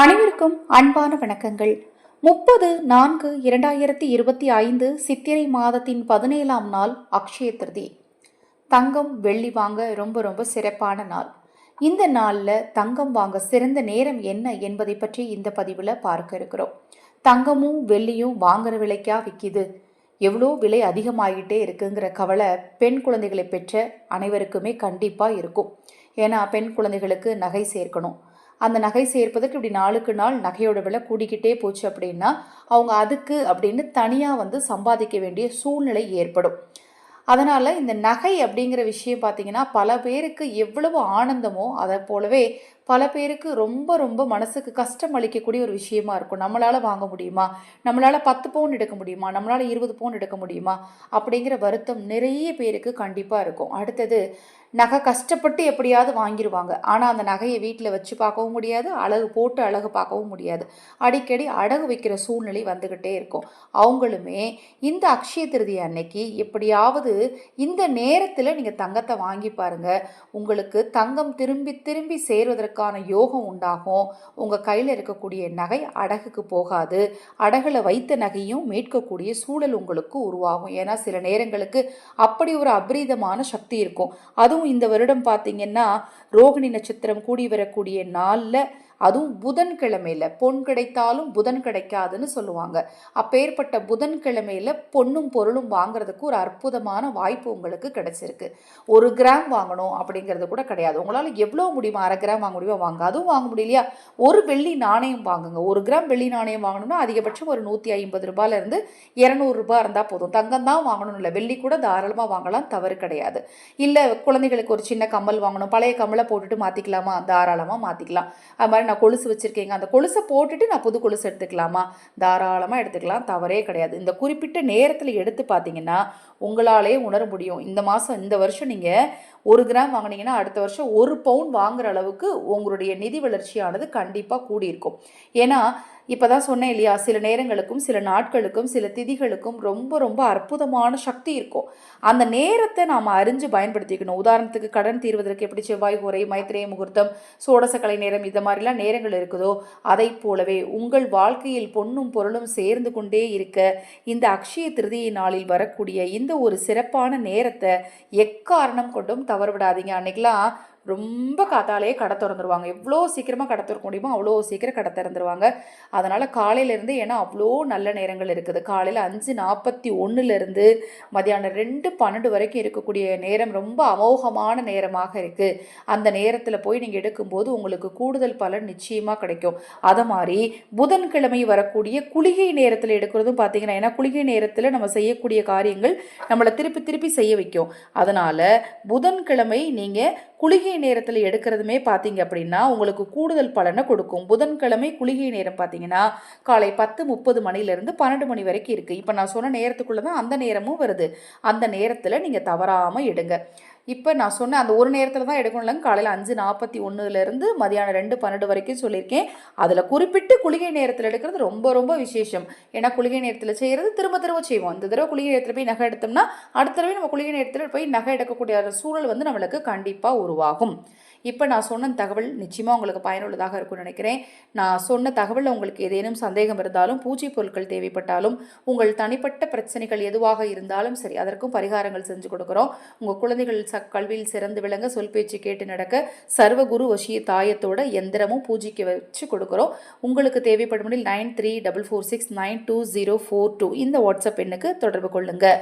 அனைவருக்கும் அன்பான வணக்கங்கள். முப்பது நான்கு இரண்டாயிரத்தி இருபத்தி ஐந்து சித்திரை மாதத்தின் பதினேழாம் நாள் அக்ஷய திருதி. தங்கம் வெள்ளி வாங்க ரொம்ப ரொம்ப சிறப்பான நாள். இந்த நாளில் தங்கம் வாங்க சிறந்த நேரம் என்ன என்பதை பற்றி இந்த பதிவில் பார்க்க இருக்கிறோம். தங்கமும் வெள்ளியும் வாங்குற விலைக்கா விற்கிது எவ்வளோ விலை அதிகமாகிட்டே இருக்குங்கிற கவலை பெண் குழந்தைகளை பெற்ற அனைவருக்குமே கண்டிப்பாக இருக்கும். ஏன்னா பெண் குழந்தைகளுக்கு நகை சேர்க்கணும். அந்த நகை சேர்ப்பதற்கு இப்படி நாளுக்கு நாள் நகையோட விலை கூடிக்கிட்டே போச்சு அப்படின்னா அவங்க அதுக்கு அப்படின்னு தனியாக வந்து சம்பாதிக்க வேண்டிய சூழ்நிலை ஏற்படும். அதனால் இந்த நகை அப்படிங்கிற விஷயம் பார்த்தீங்கன்னா பல பேருக்கு எவ்வளவு ஆனந்தமோ அதை போலவே பல பேருக்கு ரொம்ப ரொம்ப மனசுக்கு கஷ்டம் அளிக்கக்கூடிய ஒரு விஷயமா இருக்கும். நம்மளால் வாங்க முடியுமா? நம்மளால் பத்து பவுன் எடுக்க முடியுமா? நம்மளால் இருபது பவுன் எடுக்க முடியுமா? அப்படிங்கிற வருத்தம் நிறைய பேருக்கு கண்டிப்பாக இருக்கும். அடுத்தது நகை கஷ்டப்பட்டு எப்படியாவது வாங்கிடுவாங்க ஆனால் அந்த நகையை வீட்டில் வச்சு பார்க்கவும் முடியாது அழகு போட்டு அழகு பார்க்கவும் முடியாது. அடிக்கடி அடகு வைக்கிற சூழ்நிலை வந்துக்கிட்டே இருக்கும். அவங்களுமே இந்த அக்ஷய திருதி அன்னைக்கு எப்படியாவது இந்த நேரத்தில் நீங்கள் தங்கத்தை வாங்கி பாருங்கள் உங்களுக்கு தங்கம் திரும்பி திரும்பி சேர்வதற்கான யோகம் உண்டாகும். உங்கள் கையில் இருக்கக்கூடிய நகை அடகுக்கு போகாது. அடகில் வைத்த நகையும் மீட்கக்கூடிய சூழல் உங்களுக்கு உருவாகும். ஏன்னா சில நேரங்களுக்கு அப்படி ஒரு அபரீதமான சக்தி இருக்கும். அதுவும் இந்த வருடம் பார்த்தீங்கன்னா ரோகிணி நட்சத்திரம் கூடி வரக்கூடிய நாளில் அதுவும் புதன்கிழமையில். பொன் கிடைத்தாலும் புதன் கிடைக்காதுன்னு சொல்லுவாங்க. அப்பேற்பட்ட புதன்கிழமையில் பொண்ணும் பொருளும் வாங்குறதுக்கு ஒரு அற்புதமான வாய்ப்பு உங்களுக்கு கிடைச்சிருக்கு. ஒரு கிராம் வாங்கணும் அப்படிங்கிறது கூட கிடையாது. உங்களால் எவ்வளோ முடியுமா? அரை கிராம் வாங்க முடியுமோ? வாங்க. அதுவும் வாங்க முடியலையா? ஒரு வெள்ளி நாணயம் வாங்குங்க. ஒரு கிராம் வெள்ளி நாணயம் வாங்கணும்னா அதிகபட்சம் ஒரு நூற்றி ஐம்பது ரூபாயிலேருந்து இரநூறுபா இருந்தால் போதும். தங்கம் தான் வாங்கணும் இல்லை. வெள்ளி கூட தாராளமாக வாங்கலாம் தவறு கிடையாது. இல்லை குழந்தைகளுக்கு ஒரு சின்ன கம்மல் வாங்கணும். பழைய கம்மலை போட்டுட்டு மாற்றிக்கலாமா தாராளமாக மாற்றிக்கலாம் அது மாதிரி நான் கொலுசு வச்சுருக்கேங்க. அந்த கொலுசை போட்டுட்டு நான் புது கொலுசு எடுத்துக்கலாமா? தாராளமாக எடுத்துக்கலாம். தவறே கிடையாது. இந்த குறிப்பிட்ட நேரத்தில் எடுத்து பார்த்தீங்கன்னா உங்களாலே உணர முடியும். இந்த மாதம் இந்த வருஷம் நீங்கள் ஒரு கிராம் வாங்கினீங்கன்னா அடுத்த வருஷம் ஒரு பவுன் வாங்குற அளவுக்கு உங்களுடைய நிதி வளர்ச்சியானது கண்டிப்பாக கூடியிருக்கும். ஏன்னா இப்போ தான் சொன்னேன் இல்லையா சில நேரங்களுக்கும் சில நாட்களுக்கும் சில திதிகளுக்கும் ரொம்ப ரொம்ப அற்புதமான சக்தி இருக்கும். அந்த நேரத்தை நாம் அறிஞ்சு பயன்படுத்திக்கணும். உதாரணத்துக்கு கடன் தீர்வதற்கு எப்படி செவ்வாய் உரை மைத்திரேய முகூர்த்தம் சோடசக்கலை நேரம் இந்த மாதிரிலாம் நேரங்கள் இருக்குதோ அதை போலவே உங்கள் வாழ்க்கையில் பொண்ணும் பொருளும் சேர்ந்து கொண்டே இருக்க இந்த அக்ஷய திருதியை நாளில் வரக்கூடிய இந்த ஒரு சிறப்பான நேரத்தை எக்காரணம் கொண்டும் தவறு விடாதீங்க அன்னைக்கெல்லாம் ரொம்ப காத்தாலே கடை திறந்துருவாங்க. எவ்வளோ சீக்கிரமாக கடை திறக்க முடியுமோ அவ்வளோ சீக்கிரம் கடை திறந்துருவாங்க. அதனால் காலையிலேருந்து ஏன்னா அவ்வளோ நல்ல நேரங்கள் இருக்குது. காலையில் அஞ்சு நாற்பத்தி ஒன்றுலேருந்து மதியானம் ரெண்டு பன்னெண்டு வரைக்கும் இருக்கக்கூடிய நேரம் ரொம்ப அமோகமான நேரமாக இருக்குது அந்த நேரத்தில் போய் நீங்கள் எடுக்கும்போது உங்களுக்கு கூடுதல் பலன் நிச்சயமாக கிடைக்கும். அதை மாதிரி புதன்கிழமை வரக்கூடிய குளிகை நேரத்தில் எடுக்கிறதும் பார்த்தீங்கன்னா ஏன்னா குளிகை நேரத்தில் நம்ம செய்யக்கூடிய காரியங்கள் நம்மளை திருப்பி திருப்பி செய்ய வைக்கும். அதனால் புதன்கிழமை நீங்கள் குளிகை நேரத்தில் எடுக்கிறதுமே பார்த்தீங்க அப்படின்னா உங்களுக்கு கூடுதல் பலனை கொடுக்கும். புதன்கிழமை குளிகை நேரம் பார்த்தீங்கன்னா காலை பத்து முப்பது மணிலேருந்து பன்னெண்டு மணி வரைக்கும் இருக்குது இப்போ நான் சொன்ன நேரத்துக்குள்ளே தான் அந்த நேரமும் வருது. அந்த நேரத்தில் நீங்கள் தவறாமல் எடுங்க. இப்போ நான் சொன்ன அந்த ஒரு நேரத்தில் தான் எடுக்கணும் இல்லைங்க. காலையில் அஞ்சு நாற்பத்தி ஒன்றுலேருந்து மதியானம் ரெண்டு பன்னெண்டு வரைக்கும் சொல்லியிருக்கேன். அதில் குறிப்பிட்டு குளிகை நேரத்தில் எடுக்கிறது ரொம்ப ரொம்ப விசேஷம். ஏன்னா குளிகை நேரத்தில் செய்கிறது திரும்ப திரும்ப செய்வோம். இந்த தடவை குளிகை நேரத்தில் போய் நகை எடுத்தோம்னா அடுத்த தடவை நம்ம குளிகை நேரத்தில் போய் நகை எடுக்கக்கூடிய சூழல் வந்து நம்மளுக்கு கண்டிப்பாக உருவாகும். இப்போ நான் சொன்ன தகவல் நிச்சயமாக உங்களுக்கு பயனுள்ளதாக இருக்கும்னு நினைக்கிறேன். நான் சொன்ன தகவலில் உங்களுக்கு ஏதேனும் சந்தேகம் இருந்தாலும் பூஜை பொருட்கள் தேவைப்பட்டாலும் உங்கள் தனிப்பட்ட பிரச்சனைகள் எதுவாக இருந்தாலும் சரி அதற்கும் பரிகாரங்கள் செஞ்சு கொடுக்குறோம். உங்கள் குழந்தைகள் சக்கல்வியில் சிறந்து விளங்க சொல் பேச்சு கேட்டு நடக்க சர்வகுரு வசிய தாயத்தோட எந்திரமும் பூஜைக்கு வச்சு கொடுக்குறோம். உங்களுக்கு தேவைப்படும் nine three double four six nine two zero four two இந்த வாட்ஸ்அப் எண்ணுக்கு தொடர்பு கொள்ளுங்கள்